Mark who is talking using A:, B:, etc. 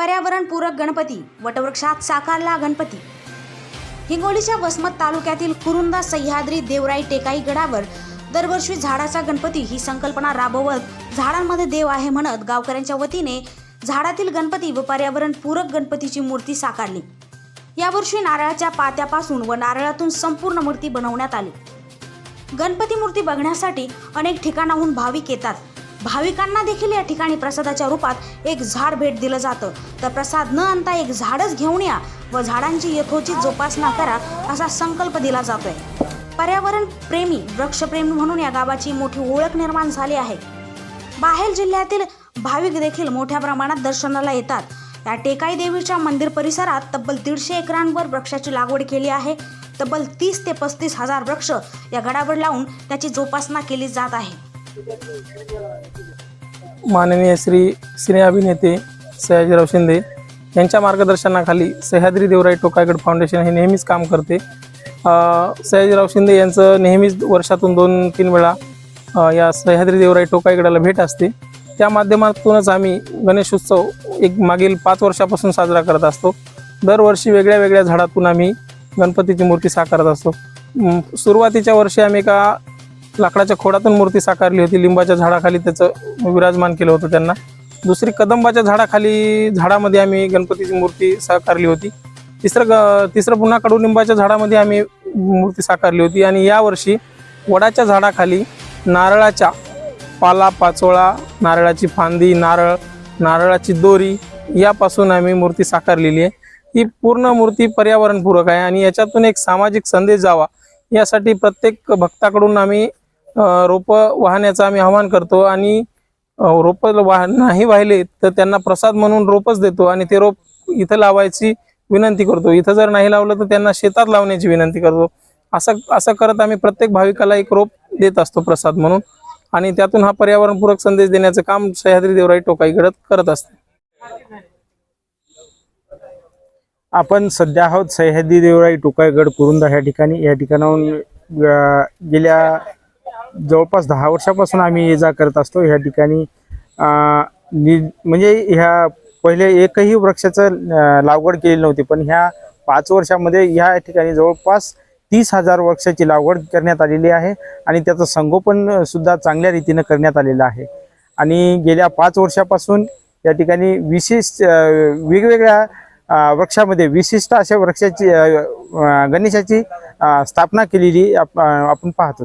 A: पर्यावरणपूरक गणपती वटवृक्षात साकारला गणपती. हिंगोलीच्या वसमत तालुक्यातील कुरुंदा सह्याद्री देवराई टेकाई गडावर दरवर्षी झाडाचा गणपती ही संकल्पना राबवत झाडांमध्ये देव आहे म्हणत गावकऱ्यांच्या वतीने झाडातील गणपती व पर्यावरणपूरक गणपतीची मूर्ती साकारली. यावर्षी नारळाच्या पात्यापासून व नारळातून संपूर्ण मूर्ती बनवण्यात आली. गणपती मूर्ती बघण्यासाठी अनेक ठिकाणाहून भाविक येतात. भाविकांना देखील या ठिकाणी प्रसादाच्या रूपात एक झाड भेट दिलं जातं. तर प्रसाद न आणता एक झाडच घेऊन या व झाडांची यथोचित जोपासना करा असा संकल्प दिला जातोय. पर्यावरण प्रेमी वृक्षप्रेमी म्हणून या गावाची मोठी ओळख निर्माण झाली आहे. बाहेर जिल्ह्यातील भाविक देखील मोठ्या प्रमाणात दर्शनाला येतात. या टेकाई देवीच्या मंदिर परिसरात तब्बल दीडशे एकरांवर वृक्षाची लागवड केली आहे. तब्बल तीस ते पस्तीस हजार वृक्ष या गडावर लावून त्याची जोपासना केली जात आहे.
B: माननीय श्री सिने अभिनेते सयाजीराव शिंदे यांच्या मार्गदर्शनाखाली सह्याद्री देवराई टोकागड फाउंडेशन हे नेहमीच काम करते. सयाजीराव शिंदे यांचं नेहमीच वर्षातून दोन तीन वेळा या सह्याद्री देवराई टोकाईगडाला भेट असते. त्या माध्यमातूनच आम्ही गणेशोत्सव एक मागील पाच वर्षापासून साजरा करत असतो. दरवर्षी वेगळ्या वेगळ्या झाडातून आम्ही गणपतीची मूर्ती साकारत असतो. सुरुवातीच्या वर्षी आम्ही एका लाकडाच्या खोडातून मूर्ती साकारली होती. लिंबाच्या झाडाखाली त्याचं विराजमान केलं होतं त्यांना. दुसरी कदंबाच्या झाडाखाली झाडामध्ये आम्ही गणपतीची मूर्ती साकारली होती. तिसरं ग तिसरं पुन्हा कडुलिंबाच्या झाडामध्ये आम्ही मूर्ती साकारली होती. आणि यावर्षी वडाच्या झाडाखाली नारळाच्या पाला पाचोळा नारळाची फांदी नारळ नारळाची दोरी यापासून आम्ही मूर्ती साकारलेली आहे. ही पूर्ण मूर्ती पर्यावरणपूरक आहे आणि याच्यातून एक सामाजिक संदेश जावा यासाठी प्रत्येक भक्ताकडून आम्ही रोपं वाहण्याचं आम्ही आवाहन करतो आणि रोपं वाह नाही वाहिले तर त्यांना प्रसाद म्हणून रोपच देतो आणि ते रोप इथं लावायची विनंती करतो. इथं जर नाही लावलं तर त्यांना शेतात लावण्याची विनंती करतो. असं असं करत आम्ही प्रत्येक भाविकाला एक रोप देत असतो प्रसाद म्हणून आणि त्यातून हा पर्यावरणपूरक संदेश देण्याचं काम सह्याद्री देवराई टोकाई घडत करत असते
C: आपण सध्या आहोत सह्याद्री देवराई टोकाईगड कुरुंदा ह्या ठिकाणी. या ठिकाणाहून गेल्या जवळपास दहा वर्षापासून आम्ही ये जा करत असतो. ह्या ठिकाणी नि म्हणजे ह्या पहिले एकही वृक्षाचं लागवड केलेली नव्हती. पण ह्या पाच वर्षामध्ये ह्या ठिकाणी जवळपास तीस हजार वृक्षाची लागवड करण्यात आलेली आहे आणि त्याचं संगोपन सुद्धा चांगल्या रीतीनं करण्यात आलेलं आहे. आणि गेल्या पाच वर्षापासून या ठिकाणी विशेष वेगवेगळ्या वृक्षामध्ये विशिष्ट अशा वृक्षाची गणेशाची स्थापना केलेली आप- आपण पाहतो.